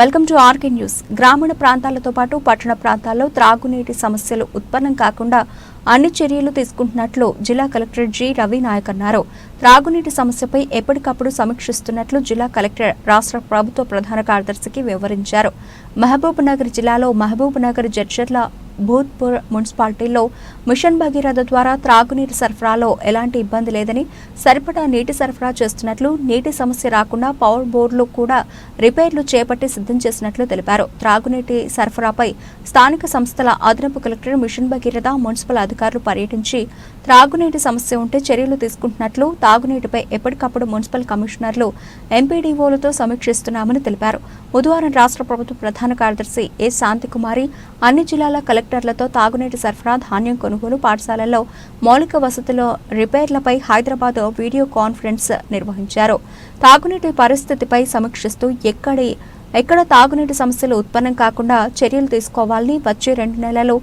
Welcome to RK news. గ్రామీణ ప్రాంతాలతో పాటు పట్టణ ప్రాంతాల్లో త్రాగునీటి సమస్యలు ఉత్పన్నం కాకుండా అన్ని చర్యలు తీసుకుంటున్నట్లు జిల్లా కలెక్టర్ జి. రవి నాయక్ అన్నారు. త్రాగునీటి సమస్యపై ఎప్పటికప్పుడు సమీక్షిస్తున్నట్లు జిల్లా కలెక్టర్ రాష్ట్ర ప్రభుత్వ ప్రధాన కార్యదర్శికి వివరించారు. మహబూబ్ నగర్ జిల్లాలో మహబూబ్ నగర్ జడ్చర్ల భూత్పూర్ మున్సిపాలిటీల్లో మిషన్ భగీరథ ద్వారా త్రాగునీటి సరఫరాలో ఎలాంటి ఇబ్బంది లేదని సరిపడా నీటి సరఫరా చేస్తున్నట్లు నీటి సమస్య రాకుండా పవర్ బోర్డులు కూడా రిపేర్లు చేపట్టి సిద్ధం చేసినట్లు తెలిపారు. త్రాగునీటి సరఫరాపై స్థానిక సంస్థల అదనపు కలెక్టర్ మిషన్ భగీరథ మున్సిపల్ అధికారులు పర్యటించి త్రాగునీటి సమస్య ఉంటే చర్యలు తీసుకుంటున్నట్లు తాగునీటిపై ఎప్పటికప్పుడు మున్సిపల్ కమిషనర్లు ఎంపీడీఓలతో సమీక్షిస్తున్నామని తెలిపారు. బుధవారం రాష్ట్ర ప్రభుత్వ ప్రధాన కార్యదర్శి ఏ. శాంతికుమారి అన్ని జిల్లాల కలెక్టర్ కలెక్టర్లతో తాగునీటి సరఫరా ధాన్యం కొనుగోలు పాఠశాలల్లో మౌలిక వసతుల రిపేర్లపై హైదరాబాద్ వీడియో కాన్ఫరెన్స్ నిర్వహించారు. తాగునీటి పరిస్థితిపై సమీక్షిస్తూ ఎక్కడి ఎక్కడ తాగునీటి సమస్యలు ఉత్పన్నం కాకుండా చర్యలు తీసుకోవాలని వచ్చే రెండు నెలలు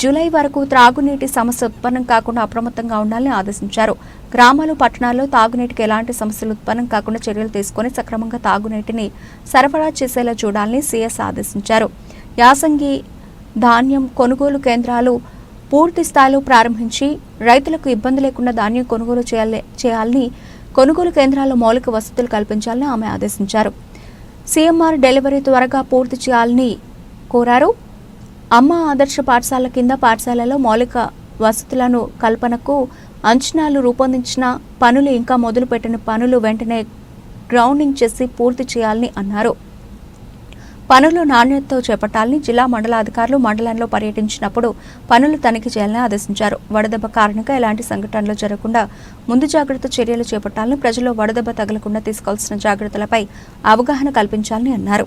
జూలై వరకు త్రాగునీటి సమస్య ఉత్పన్నం కాకుండా అప్రమత్తంగా ఉండాలని ఆదేశించారు. గ్రామాలు పట్టణాల్లో తాగునీటికి ఎలాంటి సమస్యలు ఉత్పన్నం కాకుండా చర్యలు తీసుకుని సక్రమంగా తాగునీటిని సరఫరా చేసేలా చూడాలని సీఎస్ ఆదేశించారు. యాసంగి ధాన్యం కొనుగోలు కేంద్రాలు పూర్తి స్థాయిలో ప్రారంభించి రైతులకు ఇబ్బంది లేకుండా ధాన్యం కొనుగోలు చేయాలి చేయాలని కొనుగోలు కేంద్రాల్లో మౌలిక వసతులు కల్పించాలని ఆమె ఆదేశించారు. సీఎంఆర్ డెలివరీ త్వరగా పూర్తి చేయాలని కోరారు. అమ్మ ఆదర్శ పాఠశాల కింద పాఠశాలలో మౌలిక వసతులను కల్పనకు అంచనాలు రూపొందించిన పనులు ఇంకా మొదలుపెట్టిన పనులు వెంటనే గ్రౌండింగ్ చేసి పూర్తి చేయాలని అన్నారు. పనులు నాణ్యతతో చేపట్టాలని జిల్లా మండల అధికారులు మండలంలో పర్యటించినప్పుడు పనులు తనిఖీ చేయాలని ఆదేశించారు. వడదెబ్బ కారణంగా ఎలాంటి సంఘటనలు జరగకుండా ముందు జాగ్రత్త చర్యలు చేపట్టాలని ప్రజలు వడదెబ్బ తగలకుండా తీసుకోవాల్సిన జాగ్రత్తలపై అవగాహన కల్పించాలని అన్నారు.